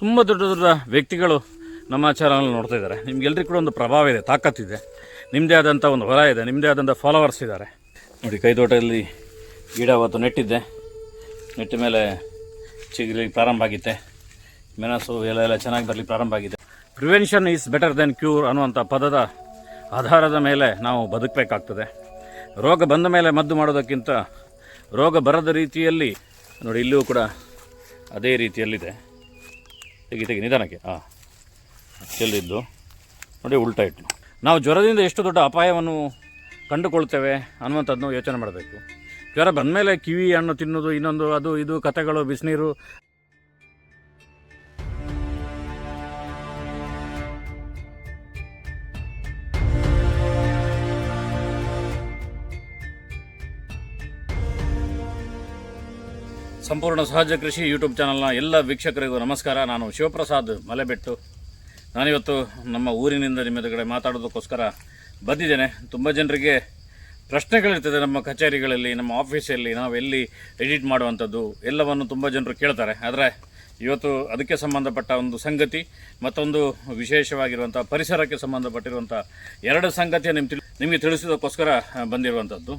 ತುಂಬ ದೊಡ್ಡ ದೊಡ್ಡ ವ್ಯಕ್ತಿಗಳು ನಮ್ಮ ಚಾನಲ್ ನೋಡ್ತಾ ಇದ್ದಾರೆ. ನಿಮ್ಗೆಲ್ರಿಗೂ ಕೂಡ ಒಂದು ಪ್ರಭಾವ ಇದೆ ತಾಕತ್ತಿದೆ ನಿಮ್ಮದೇ ಆದಂಥ ಒಂದು ಹೊಲ ಇದೆ ನಿಮ್ಮದೇ ಆದಂಥ ಫಾಲೋವರ್ಸ್ ಇದ್ದಾರೆ. ನೋಡಿ ಕೈತೋಟದಲ್ಲಿ ಗಿಡ ಅವತ್ತು ನೆಟ್ಟಿದ್ದೆ. ನೆಟ್ಟ ಮೇಲೆ ಚಿಗುರಿ ಪ್ರಾರಂಭ ಆಗಿತ್ತೆ. ಮೆಣಸು ಎಲ್ಲ ಎಲ್ಲ ಚೆನ್ನಾಗಿ ಬರಲಿ ಪ್ರಾರಂಭ ಆಗಿದೆ prevention is better than cure ಅನ್ನುವಂಥ ಪದದ ಆಧಾರದ ಮೇಲೆ ನಾವು ಬದುಕಬೇಕಾಗ್ತದೆ. ರೋಗ ಬಂದ ಮೇಲೆ ಮದ್ದು ಮಾಡೋದಕ್ಕಿಂತ ರೋಗ ಬರದ ರೀತಿಯಲ್ಲಿ ನೋಡಿ ಇಲ್ಲೂ ಕೂಡ ಅದೇ ರೀತಿಯಲ್ಲಿದೆ. ತೆಗಿ ತೆಗಿ, ನಿಧಾನಕ್ಕೆ. ಹಾಂ ಚೆಲ್ಲಿದ್ದು. ನೋಡಿ, ಉಲ್ಟಾ ಇಟ್ಟು. ನಾವು ಜ್ವರದಿಂದ ಎಷ್ಟು ದೊಡ್ಡ ಅಪಾಯವನ್ನು ಕಂಡುಕೊಳ್ತೇವೆ ಅನ್ನುವಂಥದ್ದನ್ನು ಯೋಚನೆ ಮಾಡಬೇಕು. ಜ್ವರ ಬಂದಮೇಲೆ ಕಿವಿ ಹಣ್ಣು ತಿನ್ನೋದು ಇನ್ನೊಂದು ಅದು, ಇದು, ಕಥೆಗಳು, ಬಿಸಿನೀರು ಸಂಪೂರ್ಣ ಸಹಜ ಕೃಷಿ ಯೂಟ್ಯೂಬ್ ಚಾನಲ್ನ ಎಲ್ಲ ವೀಕ್ಷಕರಿಗೂ ನಮಸ್ಕಾರ. ನಾನು ಶಿವಪ್ರಸಾದ್ ಮಲೆಬೆಟ್ಟು. ನಾನಿವತ್ತು ನಮ್ಮ ಊರಿನಿಂದ ನಿಮ್ಮ ಎದುರುಗಡೆ ಮಾತಾಡೋದಕ್ಕೋಸ್ಕರ ಬಂದಿದ್ದೇನೆ. ತುಂಬ ಜನರಿಗೆ ಪ್ರಶ್ನೆಗಳಿರ್ತದೆ ನಮ್ಮ ಕಚೇರಿಗಳಲ್ಲಿ, ನಮ್ಮ ಆಫೀಸಲ್ಲಿ ನಾವು ಎಲ್ಲಿ ಎಡಿಟ್ ಮಾಡುವಂಥದ್ದು ಎಲ್ಲವನ್ನು ತುಂಬ ಜನರು ಕೇಳ್ತಾರೆ. ಆದರೆ ಇವತ್ತು ಅದಕ್ಕೆ ಸಂಬಂಧಪಟ್ಟ ಒಂದು ಸಂಗತಿ, ಮತ್ತೊಂದು ವಿಶೇಷವಾಗಿರುವಂಥ ಪರಿಸರಕ್ಕೆ ಸಂಬಂಧಪಟ್ಟಿರುವಂಥ ಎರಡು ಸಂಗತಿಯ ನಿಮ್ಮ ನಿಮಗೆ ತಿಳಿಸೋದಕ್ಕೋಸ್ಕರ ಬಂದಿರುವಂಥದ್ದು.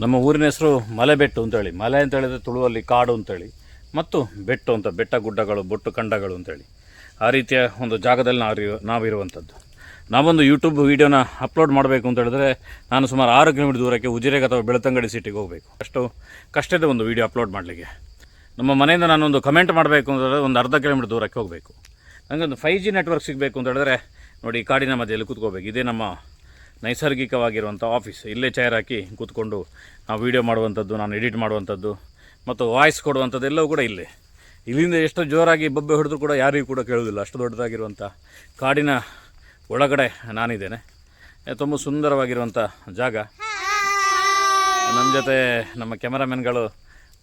ನಮ್ಮ ಊರಿನ ಹೆಸರು ಮಲೆಬೆಟ್ಟು ಅಂತೇಳಿ. ಮಲೆ ಅಂತ ಹೇಳಿದ್ರೆ ತುಳುವಲ್ಲಿ ಕಾಡು ಅಂತೇಳಿ. ಮತ್ತು ಬೆಟ್ಟು ಅಂತ, ಬೆಟ್ಟ ಗುಡ್ಡಗಳು, ಬೊಟ್ಟು ಕಂಡಗಳು ಅಂತೇಳಿ. ಆ ರೀತಿಯ ಒಂದು ಜಾಗದಲ್ಲಿ ನಾವು ನಾವಿರುವಂಥದ್ದು ನಾವೊಂದು ಯೂಟ್ಯೂಬ್ ವೀಡಿಯೋನ ಅಪ್ಲೋಡ್ ಮಾಡಬೇಕು ಅಂತ ಹೇಳಿದ್ರೆ ನಾನು ಸುಮಾರು ಆರು ಕಿಲೋಮೀಟರ್ ದೂರಕ್ಕೆ ಉಜಿರೆಗೆ ಅಥವಾ ಬೆಳತಂಗಡಿ ಸಿಟಿಗೆ ಹೋಗಬೇಕು. ಅಷ್ಟು ಕಷ್ಟದ ಒಂದು ವೀಡಿಯೋ ಅಪ್ಲೋಡ್ ಮಾಡಲಿಕ್ಕೆ. ನಮ್ಮ ಮನೆಯಿಂದ ನಾನೊಂದು ಕಮೆಂಟ್ ಮಾಡಬೇಕು ಅಂತ ಹೇಳಿದ್ರೆ ಒಂದು ಅರ್ಧ ಕಿಲೋಮೀಟರ್ ದೂರಕ್ಕೆ ಹೋಗಬೇಕು. ನನಗೊಂದು ಫೈವ್ ಜಿ ನೆಟ್ವರ್ಕ್ ಸಿಗಬೇಕು ಅಂತ ಹೇಳಿದ್ರೆ ನೋಡಿ ಕಾಡಿನ ಮಧ್ಯೆಯಲ್ಲಿ ಕೂತ್ಕೋಬೇಕು. ಇದೇ ನಮ್ಮ ನೈಸರ್ಗಿಕವಾಗಿರುವಂಥ ಆಫೀಸ್ ಇಲ್ಲೇ ಚೇರ್ ಹಾಕಿ ಕೂತ್ಕೊಂಡು ನಾವು ವೀಡಿಯೋ ಮಾಡುವಂಥದ್ದು ನಾನು ಎಡಿಟ್ ಮಾಡುವಂಥದ್ದು ಮತ್ತು ವಾಯ್ಸ್ ಕೊಡುವಂಥದ್ದು ಎಲ್ಲವೂ ಕೂಡ ಇಲ್ಲೇ. ಇಲ್ಲಿಂದ ಎಷ್ಟು ಜೋರಾಗಿ ಬೊಬ್ಬೆ ಹೊಡೆದ್ರು ಕೂಡ ಯಾರಿಗೂ ಕೂಡ ಕೇಳೋದಿಲ್ಲ. ಅಷ್ಟು ದೊಡ್ಡದಾಗಿರುವಂಥ ಕಾಡಿನ ಒಳಗಡೆ ನಾನಿದ್ದೇನೆ. ತುಂಬ ಸುಂದರವಾಗಿರುವಂಥ ಜಾಗ. ನಮ್ಮ ಜೊತೆ ನಮ್ಮ ಕ್ಯಾಮರಾಮೆನ್ಗಳು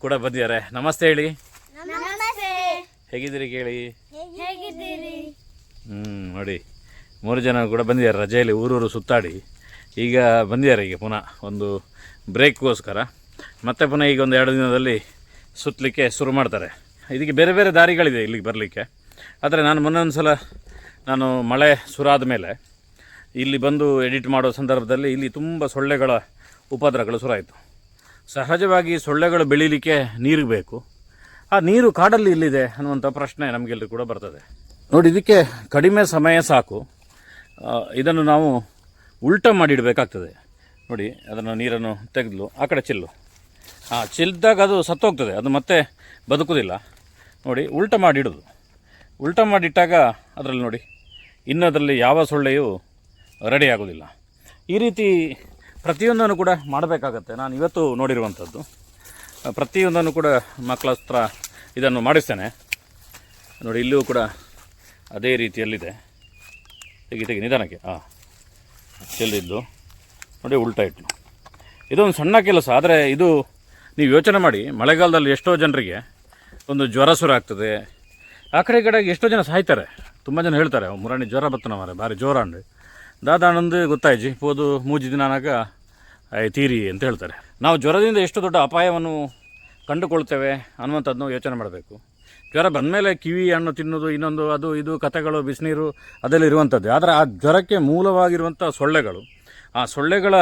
ಕೂಡ ಬಂದಿದ್ದಾರೆ. ನಮಸ್ತೆ ಹೇಳಿ. ಹೇಗಿದ್ದೀರಿ ಕೇಳಿ? ಹ್ಞೂ ನೋಡಿ. ಮೂರು ಜನ ಕೂಡ ಬಂದಿದ್ದಾರೆ ರಜೆಯಲ್ಲಿ ಊರೂರು ಸುತ್ತಾಡಿ. ಈಗ ಬಂದಿದ್ದಾರೆ ಈಗ ಪುನಃ ಒಂದು ಬ್ರೇಕ್ಗೋಸ್ಕರ. ಮತ್ತೆ ಪುನಃ ಈಗ ಒಂದು ಎರಡು ದಿನದಲ್ಲಿ ಸುತ್ತಲಿಕ್ಕೆ ಶುರು ಮಾಡ್ತಾರೆ. ಇದಕ್ಕೆ ಬೇರೆ ಬೇರೆ ದಾರಿಗಳಿದೆ ಇಲ್ಲಿಗೆ ಬರಲಿಕ್ಕೆ. ಆದರೆ ನಾನು ಮೊನ್ನೊಂದು ಸಲ ನಾನು ಮಳೆ ಸುರಾದ ಮೇಲೆ ಇಲ್ಲಿ ಬಂದು ಎಡಿಟ್ ಮಾಡೋ ಸಂದರ್ಭದಲ್ಲಿ ಇಲ್ಲಿ ತುಂಬ ಸೊಳ್ಳೆಗಳ ಉಪದ್ರಗಳು ಶುರುವಾಯಿತು ಸಹಜವಾಗಿ ಸೊಳ್ಳೆಗಳು ಬೆಳೀಲಿಕ್ಕೆ ನೀರು ಬೇಕು. ಆ ನೀರು ಕಾಡಲ್ಲಿ ಇಲ್ಲಿದೆ ಅನ್ನುವಂಥ ಪ್ರಶ್ನೆ ನಮಗೆಲ್ಲರೂ ಕೂಡ ಬರ್ತದೆ. ನೋಡಿ, ಇದಕ್ಕೆ ಕಡಿಮೆ ಸಮಯ ಸಾಕು. ಇದನ್ನು ನಾವು ಉಲ್ಟ ಮಾಡಿಡಬೇಕಾಗ್ತದೆ. ನೋಡಿ, ಅದನ್ನು ನೀರನ್ನು ತೆಗೆದು ಆ ಕಡೆ ಚೆಲ್ಲು. ಹಾಂ ಚೆಲ್ಲಿದಾಗ ಅದು ಸತ್ತೋಗ್ತದೆ. ಅದು ಮತ್ತೆ ಬದುಕೋದಿಲ್ಲ. ನೋಡಿ, ಉಲ್ಟ ಮಾಡಿಡೋದು. ಉಲ್ಟ ಮಾಡಿಟ್ಟಾಗ ಅದರಲ್ಲಿ ನೋಡಿ ಇನ್ನು ಅದರಲ್ಲಿ ಯಾವ ಸೊಳ್ಳೆಯೂ ರೆಡಿ ಆಗೋದಿಲ್ಲ. ಈ ರೀತಿ ಪ್ರತಿಯೊಂದನ್ನು ಕೂಡ ಮಾಡಬೇಕಾಗತ್ತೆ. ನಾನು ಇವತ್ತು ನೋಡಿರುವಂಥದ್ದು. ಪ್ರತಿಯೊಂದನ್ನು ಕೂಡ ಮಕ್ಕಳ ಹತ್ರ ಇದನ್ನು ಮಾಡಿಸ್ತೇನೆ. ನೋಡಿ, ಇಲ್ಲೂ ಕೂಡ ಅದೇ ರೀತಿಯಲ್ಲಿದೆ. ತೆಗಿ ತೆಗಿ, ನಿಧಾನಕ್ಕೆ. ಹಾಂ ಚೆಲ್ಲಿದ್ದು. ನೋಡಿ ಉಲ್ಟಾ ಇಟ್ಟು ಇದೊಂದು ಸಣ್ಣ ಕೆಲಸ, ಆದರೆ ಇದು ನೀವು ಯೋಚನೆ ಮಾಡಿ, ಮಳೆಗಾಲದಲ್ಲಿ ಎಷ್ಟೋ ಜನರಿಗೆ ಒಂದು ಜ್ವರ ಶುರು ಆಗ್ತದೆ. ಆ ಕಡೆ ಈ ಕಡೆಗೆ ಎಷ್ಟೋ ಜನ ಸಾಯ್ತಾರೆ. ತುಂಬ ಜನ ಹೇಳ್ತಾರೆ ಮುರಾಣಿ ಜ್ವರ ಬತ್ತನ ಮಾರೆ ಭಾರಿ ಜೋರ ಅಂಡು ದಾದಾನಂದು ಗೊತ್ತಾಯ್ಜಿ ಹೋದು ಮೂಜಿ ದಿನಾನಾಗ ಆಯ್ ತೀರಿ ಅಂತ ಹೇಳ್ತಾರೆ. ನಾವು ಜ್ವರದಿಂದ ಎಷ್ಟು ದೊಡ್ಡ ಅಪಾಯವನ್ನು ಕಂಡುಕೊಳ್ತೇವೆ ಅನ್ನುವಂಥದ್ದನ್ನು ಯೋಚನೆ ಮಾಡಬೇಕು. ಜ್ವರ ಬಂದಮೇಲೆ ಕಿವಿ ಹಣ್ಣು ತಿನ್ನೋದು, ಇನ್ನೊಂದು ಅದು ಇದು, ಕಥೆಗಳು, ಬಿಸಿನೀರು ಅದೆಲ್ಲ ಇರುವಂಥದ್ದು. ಆದರೆ ಆ ಜ್ವರಕ್ಕೆ ಮೂಲವಾಗಿರುವಂಥ ಸೊಳ್ಳೆಗಳು, ಆ ಸೊಳ್ಳೆಗಳ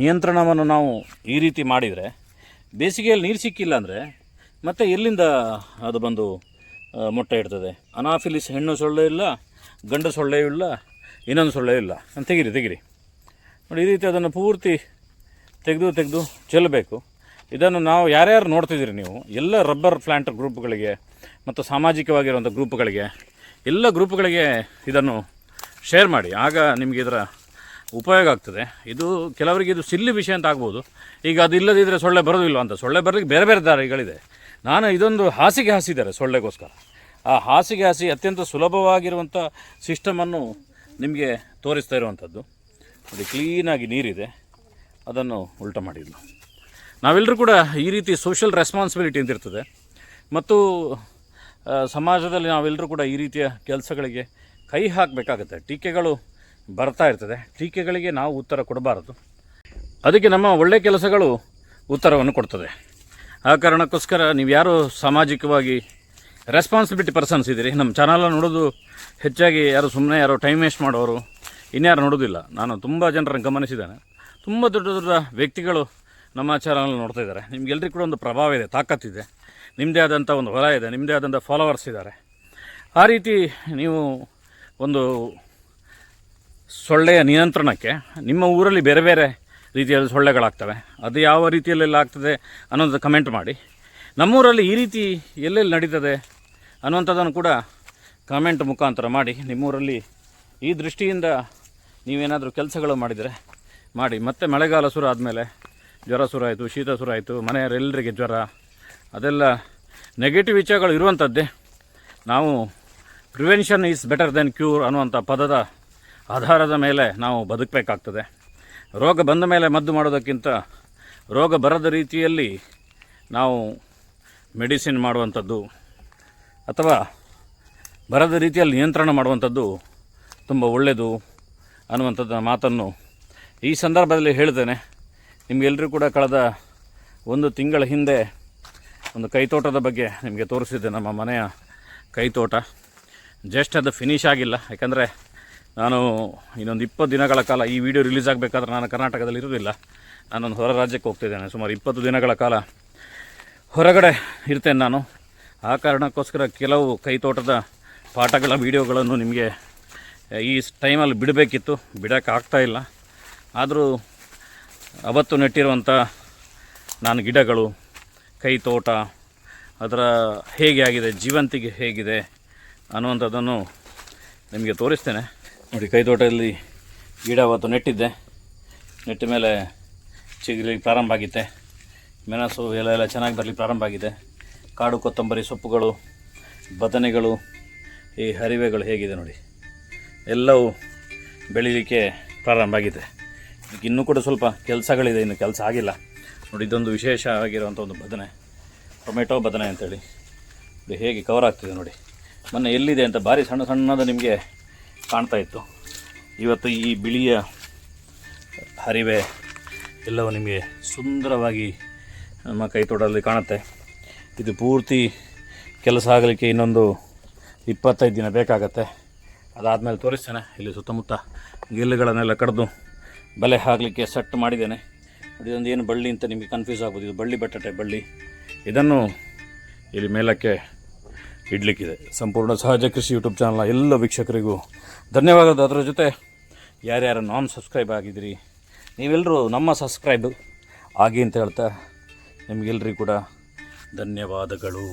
ನಿಯಂತ್ರಣವನ್ನು ನಾವು ಈ ರೀತಿ ಮಾಡಿದರೆ, ಬೇಸಿಗೆಯಲ್ಲಿ ನೀರು ಸಿಕ್ಕಿಲ್ಲ ಅಂದರೆ ಮತ್ತೆ ಎಲ್ಲಿಂದ ಅದು ಬಂದು ಮೊಟ್ಟೆ ಇಡ್ತದೆ? ಅನಾಫಿಲಿಸ್ ಹೆಣ್ಣು ಸೊಳ್ಳೆ ಇಲ್ಲ, ಗಂಡು ಸೊಳ್ಳೆ ಇಲ್ಲ, ಇನ್ನೊಂದು ಸೊಳ್ಳೆ ಇಲ್ಲ. ಅಂತ ತೆಗಿರಿ ತೆಗಿರಿ. ನೋಡಿ, ಈ ರೀತಿ ಅದನ್ನು ಪೂರ್ತಿ ತೆಗೆದು ತೆಗೆದು ಚೆಲ್ಲಬೇಕು. ಇದನ್ನು ನಾವು ಯಾರ್ಯಾರು ನೋಡ್ತಿದ್ದೀರಿ ನೀವು, ಎಲ್ಲ ರಬ್ಬರ್ ಪ್ಲ್ಯಾಂಟ್ ಗ್ರೂಪ್ಗಳಿಗೆ ಮತ್ತು ಸಾಮಾಜಿಕವಾಗಿರುವಂಥ ಗ್ರೂಪ್ಗಳಿಗೆ, ಎಲ್ಲ ಗ್ರೂಪ್ಗಳಿಗೆ ಇದನ್ನು ಶೇರ್ ಮಾಡಿ. ಆಗ ನಿಮಗೆ ಇದರ ಉಪಯೋಗ ಆಗ್ತದೆ. ಇದು ಕೆಲವರಿಗೆ ಇದು ಸಿಲ್ಲಿ ವಿಷಯ ಅಂತ ಆಗ್ಬೋದು. ಈಗ ಅದು ಇಲ್ಲದಿದ್ದರೆ ಸೊಳ್ಳೆ ಬರೋದಿಲ್ಲ ಅಂತ. ಸೊಳ್ಳೆ ಬರಲಿಕ್ಕೆ ಬೇರೆ ಬೇರೆ ದಾರಿಗಳಿದೆ. ನಾನು ಇದೊಂದು ಹಾಸಿಗೆ ಹಾಸಿದ್ದಾರೆ ಸೊಳ್ಳೆಗೋಸ್ಕರ. ಆ ಹಾಸಿಗೆ ಹಾಸಿ ಅತ್ಯಂತ ಸುಲಭವಾಗಿರುವಂಥ ಸಿಸ್ಟಮನ್ನು ನಿಮಗೆ ತೋರಿಸ್ತಾ ಇರುವಂಥದ್ದು. ಅದು ಕ್ಲೀನಾಗಿ ನೀರಿದೆ. ಅದನ್ನು ಉಲ್ಟ ಮಾಡಿದ್ದು. ನಾವೆಲ್ಲರೂ ಕೂಡ ಈ ರೀತಿ ಸೋಷಿಯಲ್ ರೆಸ್ಪಾನ್ಸಿಬಿಲಿಟಿ ಅಂತ ಇರ್ತದೆ. ಮತ್ತು ಸಮಾಜದಲ್ಲಿ ನಾವೆಲ್ಲರೂ ಕೂಡ ಈ ರೀತಿಯ ಕೆಲಸಗಳಿಗೆ ಕೈ ಹಾಕಬೇಕಾಗುತ್ತೆ. ಟೀಕೆಗಳು ಬರ್ತಾ ಇರ್ತದೆ. ಟೀಕೆಗಳಿಗೆ ನಾವು ಉತ್ತರ ಕೊಡಬಾರದು. ಅದಕ್ಕೆ ನಮ್ಮ ಒಳ್ಳೆಯ ಕೆಲಸಗಳು ಉತ್ತರವನ್ನು ಕೊಡ್ತದೆ. ಆ ಕಾರಣಕ್ಕೋಸ್ಕರ ನೀವು ಯಾರು ಸಾಮಾಜಿಕವಾಗಿ ರೆಸ್ಪಾನ್ಸಿಬಿಲಿಟಿ ಪರ್ಸನ್ಸ್ ಇದ್ದೀರಿ? ನಮ್ಮ ಚಾನಲ್ ನೋಡೋದು ಹೆಚ್ಚಾಗಿ ಯಾರು ಸುಮ್ಮನೆ ಯಾರೋ ಟೈಮ್ ವೇಸ್ಟ್ ಮಾಡೋರು ಇನ್ಯಾರು ನೋಡೋದಿಲ್ಲ. ನಾನು ತುಂಬ ಜನರನ್ನು ಗಮನಿಸಿದ್ದೇನೆ. ತುಂಬ ದೊಡ್ಡ ದೊಡ್ಡ ವ್ಯಕ್ತಿಗಳು ನಮ್ಮ ಚಾನಲ್ ನೋಡ್ತಾ ಇದ್ದಾರೆ. ನಿಮ್ಗೆಲ್ಲರಿಗೂ ಕೂಡ ಒಂದು ಪ್ರಭಾವ ಇದೆ ತಾಕತ್ತಿದೆ ನಿಮ್ಮದೇ ಆದಂಥ ಒಂದು ಹೊಲ ಇದೆ ನಿಮ್ಮದೇ ಆದಂಥ ಫಾಲೋವರ್ಸ್ ಇದ್ದಾರೆ. ಆ ರೀತಿ ನೀವು ಒಂದು ಸೊಳ್ಳೆಯ ನಿಯಂತ್ರಣಕ್ಕೆ ನಿಮ್ಮ ಊರಲ್ಲಿ ಬೇರೆ ಬೇರೆ ರೀತಿಯಲ್ಲಿ ಸೊಳ್ಳೆಗಳಾಗ್ತವೆ. ಅದು ಯಾವ ರೀತಿಯಲ್ಲೆಲ್ಲ ಆಗ್ತದೆ ಅನ್ನೋದು ಕಮೆಂಟ್ ಮಾಡಿ. ನಮ್ಮೂರಲ್ಲಿ ಈ ರೀತಿ ಎಲ್ಲೆಲ್ಲಿ ನಡೀತದೆ ಅನ್ನುವಂಥದ್ದನ್ನು ಕೂಡ ಕಮೆಂಟ್ ಮುಖಾಂತರ ಮಾಡಿ. ನಿಮ್ಮೂರಲ್ಲಿ ಈ ದೃಷ್ಟಿಯಿಂದ ನೀವೇನಾದರೂ ಕೆಲಸಗಳು ಮಾಡಿದರೆ ಮಾಡಿ. ಮತ್ತೆ ಮಳೆಗಾಲ ಶುರು ಆದಮೇಲೆ ಜ್ವರ ಶುರು ಆಯಿತು, ಶೀತ ಶುರು ಆಯಿತು, ಮನೆಯವರೆಲ್ಲರಿಗೆ ಜ್ವರ ಅದೆಲ್ಲ ನೆಗೆಟಿವ್ ವಿಚಾರಗಳು ಇರುವಂಥದ್ದೇ ನಾವು prevention is better than cure ಅನ್ನುವಂಥ ಪದದ ಆಧಾರದ ಮೇಲೆ ನಾವು ಬದುಕಬೇಕಾಗ್ತದೆ. ರೋಗ ಬಂದ ಮೇಲೆ ಮದ್ದು ಮಾಡೋದಕ್ಕಿಂತ ರೋಗ ಬರದ ರೀತಿಯಲ್ಲಿ ನಾವು ಮೆಡಿಸಿನ್ ಮಾಡುವಂಥದ್ದು ಅಥವಾ ಬರದ ರೀತಿಯಲ್ಲಿ ನಿಯಂತ್ರಣ ಮಾಡುವಂಥದ್ದು ತುಂಬ ಒಳ್ಳೆಯದು ಅನ್ನುವಂಥದ್ದು ಮಾತನ್ನು ಈ ಸಂದರ್ಭದಲ್ಲಿ ಹೇಳ್ತೇನೆ. ನಿಮಗೆಲ್ಲರೂ ಕೂಡ ಕಳೆದ ಒಂದು ತಿಂಗಳ ಹಿಂದೆ ಒಂದು ಕೈತೋಟದ ಬಗ್ಗೆ ನಿಮಗೆ ತೋರಿಸಿದ್ದೆ, ನಮ್ಮ ಮನೆಯ ಕೈತೋಟ. ಜಸ್ಟ್ ಅದು ಫಿನಿಶ್ ಆಗಿಲ್ಲ. ಯಾಕಂದರೆ ನಾನು ಇನ್ನೊಂದು ಇಪ್ಪತ್ತು ದಿನಗಳ ಕಾಲ ಈ ವಿಡಿಯೋ ರಿಲೀಸ್ ಆಗಬೇಕಾದ್ರೆ ನಾನು ಕರ್ನಾಟಕದಲ್ಲಿ ಇರೋದಿಲ್ಲ ನಾನೊಂದು ಹೊರ ರಾಜ್ಯಕ್ಕೆ ಹೋಗ್ತಿದ್ದೇನೆ. ಸುಮಾರು ಇಪ್ಪತ್ತು ದಿನಗಳ ಕಾಲ ಹೊರಗಡೆ ಇರ್ತೇನೆ ನಾನು. ಆ ಕಾರಣಕ್ಕೋಸ್ಕರ ಕೆಲವು ಕೈತೋಟದ ಪಾಠಗಳ ವಿಡಿಯೋಗಳನ್ನು ನಿಮಗೆ ಈ ಟೈಮಲ್ಲಿ ಬಿಡಬೇಕಿತ್ತು. ಬಿಡೋಕ್ಕಾಗ್ತಾ ಇಲ್ಲ. ಆದರೂ ಅವತ್ತು ನೆಟ್ಟಿರುವಂಥ ನಾನು ಗಿಡಗಳು ಕೈ ತೋಟ ಅದರ ಹೇಗೆ ಆಗಿದೆ, ಜೀವಂತಿಗೆ ಹೇಗಿದೆ ಅನ್ನುವಂಥದ್ದನ್ನು ನಿಮಗೆ ತೋರಿಸ್ತೇನೆ. ನೋಡಿ ಕೈ ತೋಟದಲ್ಲಿ ಗಿಡ ಅವತ್ತು ನೆಟ್ಟಿದ್ದೆ. ನೆಟ್ಟ ಮೇಲೆ ಚಿಗುರಿ ಪ್ರಾರಂಭ ಆಗಿತ್ತೆ. ಮೆಣಸು ಎಲ್ಲ ಎಲ್ಲ ಚೆನ್ನಾಗಿ ಬರಲಿ ಪ್ರಾರಂಭ ಆಗಿದೆ. ಕಾಡು ಕೊತ್ತಂಬರಿ ಸೊಪ್ಪುಗಳು, ಬದನೆಗಳು, ಈ ಹರಿವೆಗಳು ಹೇಗಿದೆ ನೋಡಿ. ಎಲ್ಲವೂ ಬೆಳೀಲಿಕ್ಕೆ ಪ್ರಾರಂಭ ಆಗಿದೆ. ಇನ್ನೂ ಕೂಡ ಸ್ವಲ್ಪ ಕೆಲಸಗಳಿದೆ, ಇನ್ನು ಕೆಲಸ ಆಗಿಲ್ಲ. ನೋಡಿ, ಇದೊಂದು ವಿಶೇಷ ಆಗಿರುವಂಥ ಒಂದು ಬದನೆ. ಟೊಮೆಟೊ ಬದನೆ ಅಂತೇಳಿ. ಇದು ಹೇಗೆ ಕವರ್ ಆಗ್ತಿದೆ ನೋಡಿ. ಮೊನ್ನೆ ಎಲ್ಲಿದೆ ಅಂತ ಭಾರಿ ಸಣ್ಣ ಸಣ್ಣದ ನಿಮಗೆ ಕಾಣ್ತಾ ಇತ್ತು. ಇವತ್ತು ಈ ಬಿಳಿಯ ಹರಿವೆ ಎಲ್ಲವೂ ನಿಮಗೆ ಸುಂದರವಾಗಿ ನಮ್ಮ ಕೈ ತೋಟದಲ್ಲಿ ಕಾಣುತ್ತೆ. ಇದು ಪೂರ್ತಿ ಕೆಲಸ ಆಗಲಿಕ್ಕೆ ಇನ್ನೊಂದು ಇಪ್ಪತ್ತೈದು ದಿನ ಬೇಕಾಗತ್ತೆ. ಅದಾದಮೇಲೆ ತೋರಿಸ್ತೇನೆ. ಇಲ್ಲಿ ಸುತ್ತಮುತ್ತ ಗಿಲ್ಲುಗಳನ್ನೆಲ್ಲ ಕಡಿದು ಬಲೆ ಹಾಕಲಿಕ್ಕೆ ಸೆಟ್ ಮಾಡಿದ್ದೇನೆ. ಇದೊಂದು ಏನು ಬಳ್ಳಿ ಅಂತ ನಿಮಗೆ ಕನ್ಫ್ಯೂಸ್ ಆಗ್ಬೋದು. ಇದು ಬಳ್ಳಿ ಬಟಾಟೆ ಬಳ್ಳಿ. ಇದನ್ನು ಇಲ್ಲಿ ಮೇಲಕ್ಕೆ ಇಡಲಿಕ್ಕಿದೆ. ಸಂಪೂರ್ಣ ಸಹಜ ಕೃಷಿ ಯೂಟ್ಯೂಬ್ ಚಾನಲ್ನ ಎಲ್ಲ ವೀಕ್ಷಕರಿಗೂ ಧನ್ಯವಾದ ಅದರ ಜೊತೆ ಯಾರ್ಯಾರು ನಾನ್ ಸಬ್ಸ್ಕ್ರೈಬ್ ಆಗಿದ್ದೀರಿ ನೀವೆಲ್ಲರೂ ನಮ್ಮ ಸಬ್ಸ್ಕ್ರೈಬ್ ಆಗಿ ಅಂತ ಹೇಳ್ತಾ ನಿಮಗೆಲ್ಲರಿಗೂ ಕೂಡ ಧನ್ಯವಾದಗಳು.